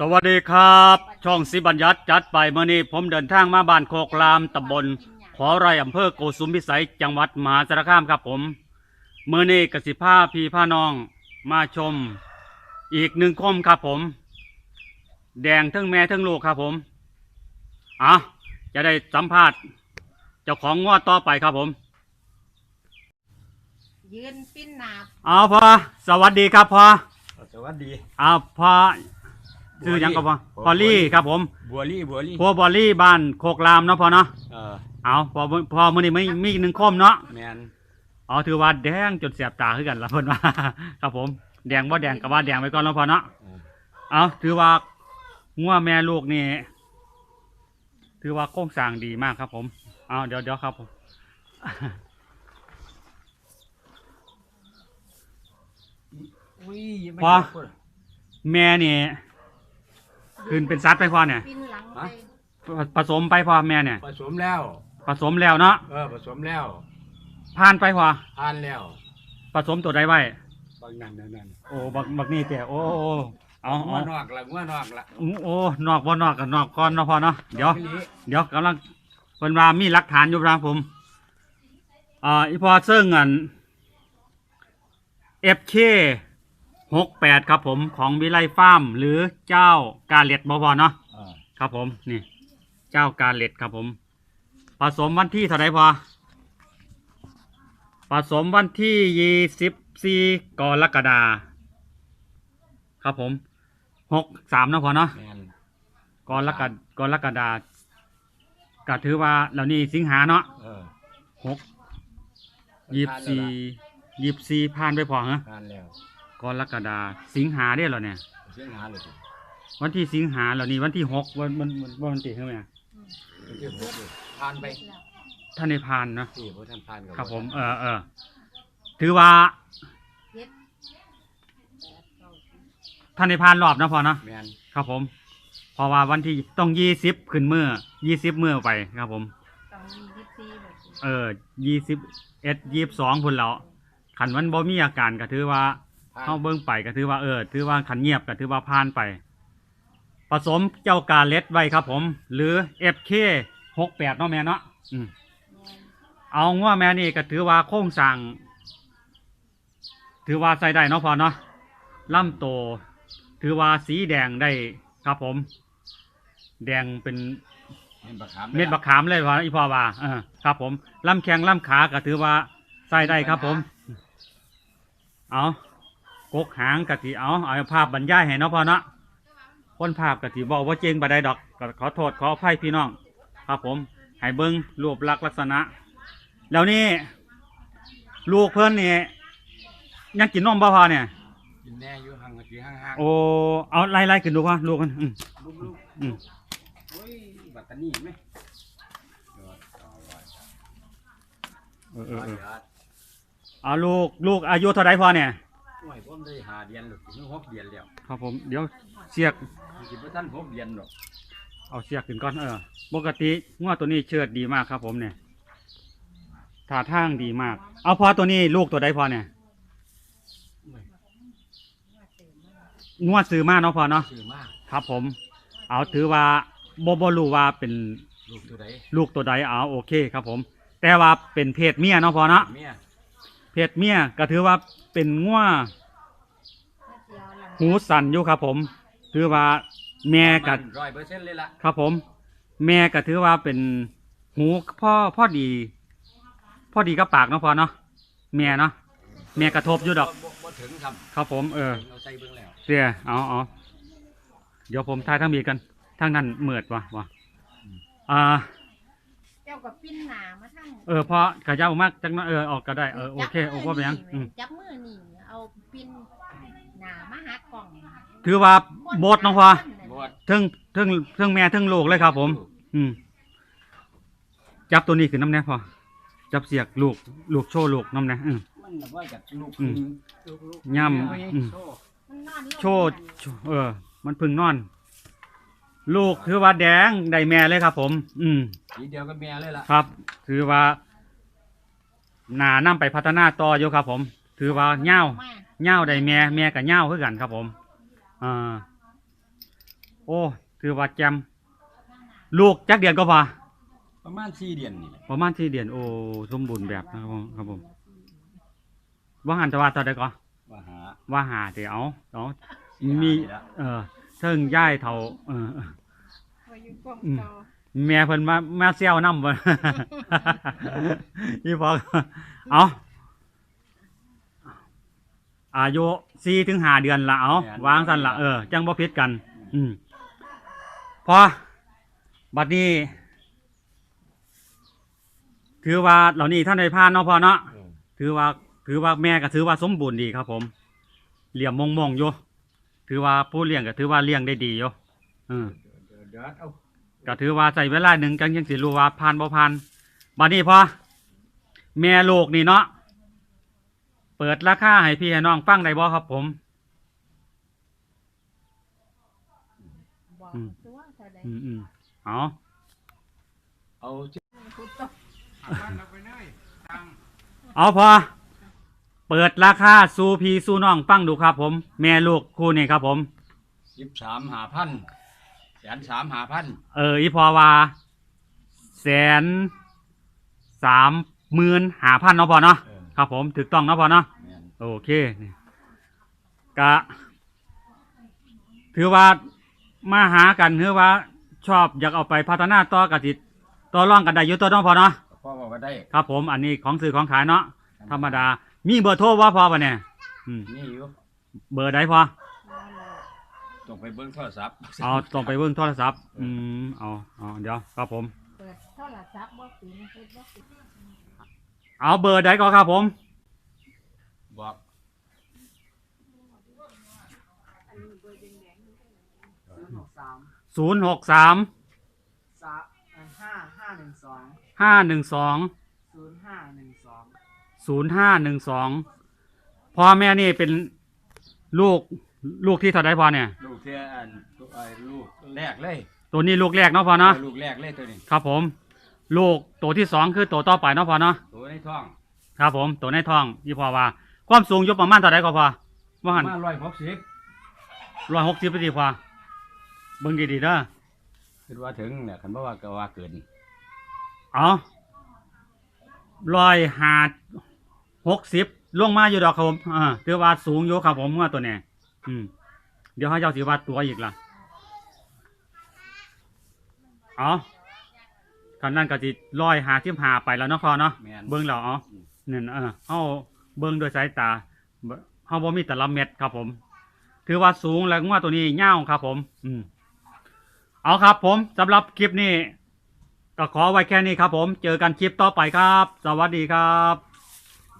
สวัสดีครับ ช่องสิบัญญัติจัดไปเมื่อนี้ผมเดินทางมาบ้านโคกรามตำบล ขอไรอำเภอโกสุมพิสัยจังหวัดมหาสารคามครับผมเมื่อนี้กสิภาพี่พาน้องมาชม อีกหนึ่งคมครับผม แดงทั้งแม่ทั้งลูกครับผมอะจะได้สัมภาษณ์เจ้าของงวดต่อไปครับผม ยืนปิ้นหนาบเอาพอสวัสดีครับพอสวัสดี เอาพอ ชื่อหยังก็พอพอลลี่ครับผมบัวลี่บัวลี่พวบอลลี่บ้านโคกรามเนาะพอเนาะเออเอาพอพอมื้อนี้ไม่มีอีกหนึ่งคมเนาะแมนเอาถือว่าแดงจนเสียบตาขึ้นกันละเพิ่นว่า ครับผมแดงบ่แดงก็ว่าแดงไปก่อนแล้วพอเนาะเออเอาถือว่างัวแม่ลูกนี่ถือว่าโครงสร้างดีมากครับ ผมเอาเดี๋ยวเดี๋ยวครับผมอุ้ยไม่พอพูดแม่นี่ ขึ้นเป็นซัดไปพอเนี่ยปิ้นหลังไปผสมไปพอแม่เนี่ย ผสมแล้ว ผสมแล้วเนาะเออผสมแล้วผ่านไปพอทานแล้วผสมตัวใดไว้ บางนั่นนั่นนั่นโอ้บักบักนี่แต่โอ้โอ้เอางัวเอานอกละงัวนอกละอู้โอ้นอกบ่นอกกับนอกก่อนเนาะพอเนาะเดี๋ยวทีนี้เดี๋ยวกำลังเพิ่นว่ามีหลักฐานอยู่ทางผมอ่าอีพอเซิ่งอัน FK หกแปดครับผมของวิไลฟาร์มหรือเจ้ากาเล็ดบ่พอเนาะเออครับผมนี่ เจ้ากาเล็ดครับผม ผสมวันที่เท่าไหรพอผสมวันที่ยี่สิบสี่กรกฎาครับผมหกสามนาะพอเนาะ แมนกรกฎกรกฎาก็ถือว่าเหล่านี้สิงหาเนาะเออ หกยี่สิบสี่ยี่สิบสี่ผ่านไปพอฮะทานแล้ว กรกฎาสิงหาได้เหรอเนี่ย เสียงหาเลยสิวันที่สิงหาเหล่านี้วันที่หกวันวันวันวันวันที่เท่าไหร่เป็นที่หกเลยทานไปท่านในพานเนาะที่พวกท่านทานกัครับผมเออเออถือว่าเย็ดท่านในพานรอบนะพอเนาะแมนครับผมเพราะว่าวันที่ต้องยี่สิบขึ้นเมื่อยี่สิบเมื่อไปครับผมต้องมียิบซีแบบนี้เออยี่สิบเอ็ดยี่สิบสองพุ่นแล้วขันมันบ่มีอาการก็ถือว่าทาน เข้าเบิ้งไปก็ถือว่าเออถือว่าขันเงียบก็ถือว่าผ่านไป ผสมเจ้ากาเล็ดไว้ครับผม หรือ FK หกแปดเนาะแม่เนาะอืมแม่นเอาว่าแม่นี่ก็ถือว่าโค้งสร้างถือว่าใส่ได้เนาะพอเนาะล่ำโต ถือว่าสีแดงได้ครับผม แดงเป็นเม็ดบักขามเม็ดบักขามเลยว่าอีพอว่าเออครับผมล่ำแข้งล่ำขาก็ถือว่าใส่ได้ครับผม เอา กกหางกะทิเอาเอาภาพบรรยายให้เนาะพอเนาะคนภาพกะทิบอกว่าเจงบัได้ดอกก็ขอโทษขออภัยพี่น้อง ครับผมให้เบิ้งรูปลักษณ์ลักษณะ แล้วนี่ลูกเพื่อนนี่ยังกินนมบ่พอเนี่ยกินแน่อยู่ห่างกันที่ห่างๆโอ้เอาไล่ไล่กินดูว่าลูกกันอืมลูกลูกอืมโอ้ยบัตตานีไหมเดี๋ยวเอาไว้เออเออเออเดี๋ยวเอาลูกลูกอายุเท่าไรพอเนี่ย โอ้ยผมได้หาเดือนหรอกถึงหกเดือนแล้วครับผมเดี๋ยวเสียกคิดว่าท่านหกเดือนหรอกเอาเสียกขึ้นก่อนเออปกติงวตัวนี้เชิดดีมากครับ ผมเนี่ยท่าทางดีมาก เอาพอตัวนี้ลูกตัวใดพอเนี่ยโอ้ยงวดซื้อมาเนาะพอเนาะซื้อมากครับ ผม เอาถือว่าบ่บ่รู้ว่าเป็นลูกตัวใดลูกตัวใดเอาโอเคครับผม แต่ว่าเป็นเพศเมียเนาะพอเนาะเมีย เพศเมียก็ถือว่าเป็นง่วหูสั่นอยู่ครับผม ถือว่าแม่กับร้อยเปอร์เซ็นต์เลยล่ะครับผม แม่ก็ถือว่าเป็นหูพ่อพ่อดีพ่อดีกับปากเนาะพอเนาะแม่เนาะแม่กระทบอยู่ดอกบ่บ่ถึงครับครับผมเออเราใส่เบิ่งแล้วเสียเอาเอาเดี๋ยวผมทายทั้งมีกันทั้งนั้นเหมือดวะวะอ่า ปิ้นหนามาทั้งเออพอขยับออกมากจังนะเออออกก็ได้เออโอเคโอ้พ่อเป็นหยังอืมจับมือนี่เอาปิ้นหนามาหากล่องถือว่าโบดเนาะพอหมดเทั้งเทั้งเทั้งแม่เทั้งลูกเลยครับ ผม อืมจับตัวนี้ขึ้นน้ำแน่พอจับเสียกลูกลูกโชว์ลูกน้ำแน่อืม มันน่ะว่าจากลูกอืม ลูกลูกย่ำอืมโซ่มันนอนลงโชว์โชว์เออ มันเพึ่งนอน ลูกถือว่าแดงได้แม่เลยครับ ผม อืมทีเดียวก็แม่เลยล่ะครับถือว่าหนานํไปพัฒนาต่ออยู่ครับ ผม ถือว่าเง่ามาเง่าได้แม่แม่กับเง่าคือกันครับ ผมอ่าโอ้ถือว่าแจมลูกจักเดือนก็พอประมาณสี่เดือนนี่แหละประมาณสี่เดือนโอ้สมบูรณ์แบบนะครับผมครับผมว่าหันจะว่าตอนใดก่อนว่าหาว่าหาเดี๋ยวเอาเอาสี่หามีนี่ละเออ เทิงย่ายเท่าเออเออมาอยู่กล้องอืมเก่าแม่เพิ่นมามาเซี่ยวนำบ่ อีพอเอาอายุสี่ถึงห้าเดือนละเอาวางสั่นละเออจังบ่ผิดกัน อืมพอบัดนี้ ถือว่าเหล่านี้ท่านได้ผ่านเนาะพอเนาะเออถือว่า ถือว่าแม่ก็ถือว่าสมบูรณ์ดีครับ ผม เหลี่ยมมงมงๆอยู่ ถือว่าผู้เลี้ยงก็ถือว่าเลี้ยงได้ดีอยู่เออเดี๋ยวเดี๋ยวเอาก็ถือว่าใส่เวลาหนึ่งจังยังสิรู้ว่าผ่านบ่ผ่านบัดนี้พอแม่ลูกนี่เนาะเปิดราคาให้พี่ให้น้องฟังได้บ่ครับผม บอกอืม ตัวเท่าใดอืมอืมเอาเอาพูดต่อเอาพอ เปิดราคาสู่พี่สู่น้องฟังดูครับผม แม่ลูกคู่นี้ครับผม สิบสามหาพันแสนสามหาพันเอออีพอว่าแสนสามหมื่นหาพันเนาะพอเนาะเออครับผมถูกต้องเนาะพอเนาะ แม่นโอเคนี่กะ ถือว่ามาหากันถือว่าชอบอยากเอาไปพัฒนาต่อกะจิตต่อร่องกันได้อยู่ตัวเน้องพอเนาะพ่อบอกว่าได้ ครับผมอันนี้ของสื่อของขายเนาะธรรมดา มีเบอร์โทรว่าพอปะเนี่ยอืมนี่อยู่เบอร์ใดพอมาเลยต้องไปเบิ้งโทรศัพท์เอาต้องไปเบิ่งโทรศัพท์ อืมเอาเอาเดี๋ยวครับผม เปิดโทรศัพท์บ่ปิดเฮ็ดบ่ปิดเอาเบอร์ใดก็ครับผม บอกศูนย์หกสามศูนย์หกสามสามห้าห้าหนึ่งสองห้าหนึ่งสองศูนย์ห้าหนึ่งสอง ศูนย์ห้าหนึ่งสองพ่อแม่นี่เป็นลูกลูกที่เท่าไดพอเนี่ย ลูกเทียอันลูกไอ้ลูกแรกเลยตัวนี้ลูกแรกเนาะพอเนาะลูกแรกเลยตัวนี้ครับผม ลูกตัวที่สองคือตัวต่อไปเนาะพอเนาะตัวในท้อง ครับผม ตัวในท้องยี่พอว่า ความสูงอยกประมาณเท่าไดก็พอว่าหันมาร้อยหกสิบร้อยหกสิบไปดีพอเบิ่งดีๆเด้อคิดว่าถึงเนี่ยคันบ่ว่าก็ว่าเกิน เอาร้อยหา หกสิบลงมาอยู่ดอกครับผมอ่าถือว่าสูงอยู่ครับผมเมื่อตัวเนี้ยอืม เดี๋ยวให้เจ้าสิวัดตัวอีกล่ะ เอาคันนั้นก็จิร้อยหาทิมหาไปแล้วเนาะพอเนาะ แม่น เบิ้งแล้วเอาอืมเนี่ยเออเฮาเบิ้งด้วยสายตาบ่เฮาบ่มีแต่ละเม็ดครับผม ถือว่าสูงแล้วว่าตัวนี้ยาวครับผม อืม เอาครับผมสำหรับคลิปนี้ ก็ขอไว้แค่นี้ครับผม เจอกันคลิปต่อไปครับ สวัสดีครับ